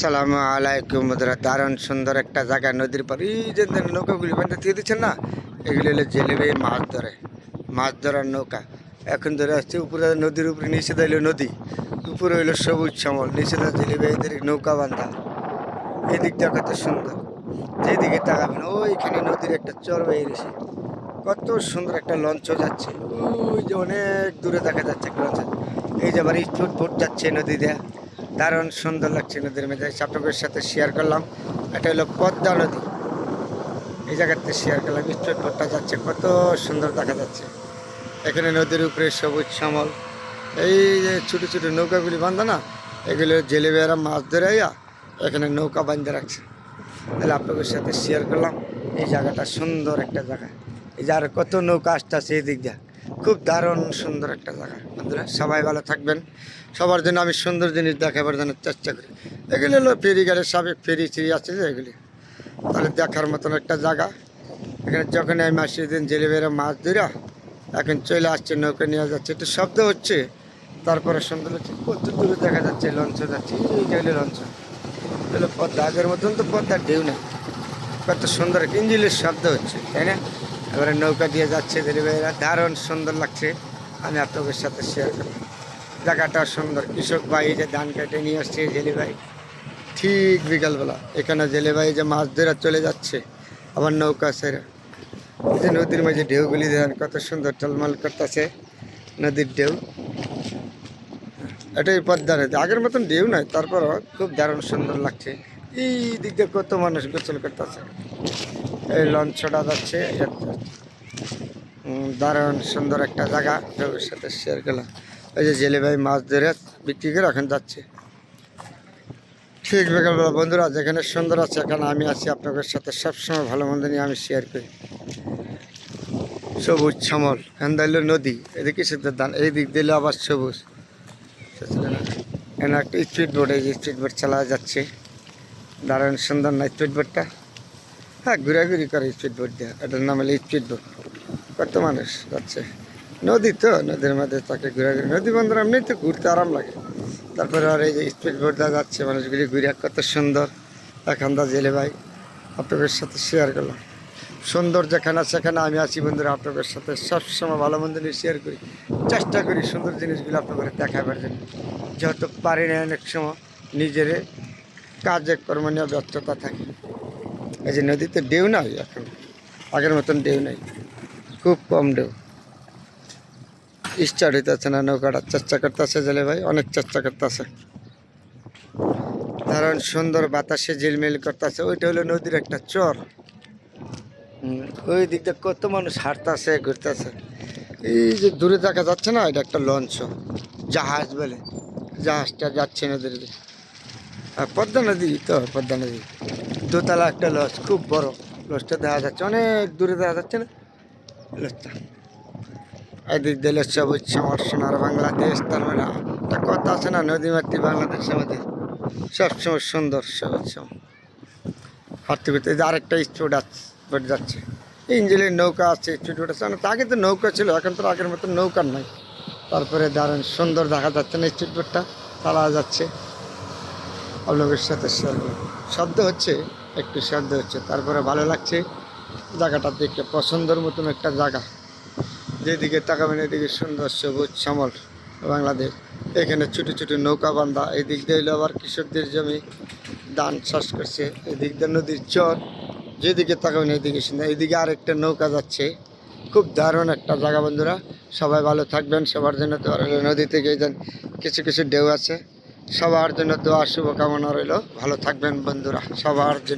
সালাম আলাইকুম বন্ধুরা, দারুণ সুন্দর একটা জায়গা, নদীর পর এই যে নৌকাগুলি বান্ধে দিয়ে দিচ্ছেন না? এগুলি হলো জেলেবে মাছ ধরে, মাছ ধরার নৌকা। এখন ধরে আসছে, উপরে নদীর উপরে, নিচে দিল নদী, উপরে হইল সবুজ শ্যামল নিচে দা জেলেবে এদের নৌকা বান্ধা। এই দিকটা কত সুন্দর, যেদিকে তাকাবেন, ওইখানে নদীর একটা চর বেয়ে গেছে। কত সুন্দর একটা লঞ্চ যাচ্ছে, ওই যে অনেক দূরে দেখা যাচ্ছে লঞ্চ। এই যে আবার স্পিড বোট যাচ্ছে নদী দিয়ে। দারুণ সুন্দর লাগছে নদীর মধ্যে। আপনাদের সাথে শেয়ার করলাম। এটা হলো পদ্মা নদী। এই জায়গাতে শেয়ার করলাম। স্পিড বোটটা যাচ্ছে, কত সুন্দর দেখা যাচ্ছে। এখানে নদীর উপরে সবুজ শ্যামল। এই যে ছোটো ছোটো নৌকাগুলি বান্ধা না, এগুলো জেলেবেরা মাছ ধরে এখানে নৌকা বান্ধে রাখছে। তাহলে আপনাদের সাথে শেয়ার করলাম। এই জায়গাটা সুন্দর একটা জায়গা। এই যে আর কত নৌকা আসতেছে এই দিক দিয়ে। খুব দারুণ সুন্দর একটা জায়গা। বন্ধুরা, সবাই ভালো থাকবেন। সবার জন্য আমি সুন্দর জিনিস দেখাবার জন্য চেষ্টা করি। এগুলি হলো ফেরি গাড়ির সাবেক ফেরি চিড়ি আছে যে এগুলি। তাহলে দেখার মতন একটা জায়গা। এখানে যখন আমি আসি দিন জেলে জেলেবেরা মাছ ধরা এখন চলে আসছে, নৌকা নিয়ে যাচ্ছে। একটু শব্দ হচ্ছে, তারপরে সুন্দর হচ্ছে। কত দূরে দেখা যাচ্ছে, লঞ্চ যাচ্ছে। এই যে লঞ্চ। পদ্মা আগের মতন তো পদ্মার ঢেউ নেই। কত সুন্দর ইঞ্জিলের শব্দ হচ্ছে, তাই না? এবারে নৌকা দিয়ে যাচ্ছে জেলেবেরা দারুণ সুন্দর লাগছে। আমি আপনাদের সাথে শেয়ার করলাম জায়গাটা সুন্দর। কৃষক ভাই যে ধান কেটে নিয়ে আসছে জেলে ভাই ঠিক বিকালবেলা। এখানে জেলে ভাই যে মাছ ধরে চলে যাচ্ছে, আবার নৌকা সেরা। এই যে নদীর মাঝে ঢেউগুলি দেখেন, কত সুন্দর টলমল করতেছে নদীর ঢেউ। এটাই পদ্মা নদী আগের মতন ঢেউ নয় তারপরও খুব দারুণ সুন্দর লাগছে। এই দিক দিয়ে কত মানুষ গোসল করতেছে। এই লঞ্চটা যাচ্ছে। দারুণ সুন্দর একটা জায়গা। সবার সাথে শেয়ার করলাম। ওই যে জেলে ভাই মাছ ধরে বিক্রি করে এখন যাচ্ছে। ঠিক বিকালবেলা, বন্ধুরা, যেখানে সুন্দর আছে, এখানে আমি আছি আপনাদের সাথে। সবসময় ভালো মন্দ নিয়ে আমি শেয়ার করি। সবুজ শ্যামল হেন্দাইল নদী, এদিকে সিদ্ধের ধান, এই দিক দিলে আবার সবুজ। এখানে একটা স্পিড বোট এই যে স্পিড বোট চালা যাচ্ছে। দারুণ সুন্দর না স্পিড বোটটা হ্যাঁ ঘোরাঘুরি করে স্পিড বোট দিয়ে। এটার নাম হলো স্পিড বোট কত মানুষ যাচ্ছে। নদী তো, নদীর মধ্যে তাকে ঘোরাঘুরি। নদী বন্ধুরা এমনি তো ঘুরতে আরাম লাগে। তারপরে আর এই যে স্পিড বোট যাচ্ছে, মানুষগুলি ঘুরে, কত সুন্দর। এখানটা জেলে ভাই, আপনাদের সাথে শেয়ার করলাম। সুন্দর যেখানে সেখানে আমি আছি বন্ধুরা, আপনাদের সাথে সবসময় ভালো মন্দ নিয়ে শেয়ার করি। চেষ্টা করি সুন্দর জিনিসগুলো আপনাদের দেখাবার জন্য। যেহেতু পারি না অনেক সময়, নিজের কাজে কর্ম নিয়ে ব্যস্ততা থাকে। এই যে নদীতে ঢেউ নাই এখন? আগের মতন ঢেউ নাই। খুব কম ঢেউ। স্টার্ট হইতেছে না নৌকাটা চেষ্টা করতেছে জেলে ভাই, অনেক চেষ্টা করতেছে। কারণ সুন্দর বাতাসে ঝিলমিল করতেছে, ওইটা হলো নদীর একটা চর। ওই দিকটা কত মানুষ হাঁটতেছে, ঘুরতেছে। এই যে দূরে দেখা যাচ্ছে না, এটা একটা লঞ্চ। জাহাজ বলে। জাহাজটা যাচ্ছে নদীর আর পদ্মা নদী তো, পদ্মা নদী। দোতলা একটা লঞ্চ খুব বড়। লঞ্চটা দেখা যাচ্ছে, অনেক দূরে দেখা যাচ্ছে না? লঞ্চটা এদিক দিয়ে দিলে সবুজ আমার সোনার বাংলাদেশ তার মানে একটা কথা আছে না নদী মাতৃ বাংলাদেশ আমাদের। সবসময় সুন্দর শ্যামল। হাঁটতে যে আরেকটা স্টুড আছে যাচ্ছে। ইঞ্জিনের নৌকা আছে স্টুড আছে। আগে তো নৌকা ছিল, এখন তো আগের মতো নৌকার নাই। তারপরে দারুণ সুন্দর দেখা যাচ্ছে না বোটটা চালা যাচ্ছে। আপনাদের সাথে করলাম। শব্দ হচ্ছে, একটু শব্দ হচ্ছে তারপরে ভালো লাগছে, জায়গাটা দেখে, পছন্দের মতন একটা জায়গা। যেদিকে তাকাবেন, এদিকে সুন্দর সবুজ শ্যামল বাংলাদেশ। এখানে ছোটো ছোটো নৌকা বান্ধা, এদিক দিয়ে হলো আবার কৃষকদের জমি। ধান চাষ করছে, এদিক দিয়ে নদীর চর। যেদিকে তাকাবেন, এদিকে সুন্দর। এদিকে আরেকটা নৌকা যাচ্ছে। খুব দারুণ একটা জায়গা বন্ধুরা। সবাই ভালো থাকবেন, সবার জন্য তো নদী থেকে এই যে কিছু কিছু ঢেউ আছে। সবার জন্য দোয়া শুভকামনা রইল। ভালো থাকবেন বন্ধুরা সবার জন্য।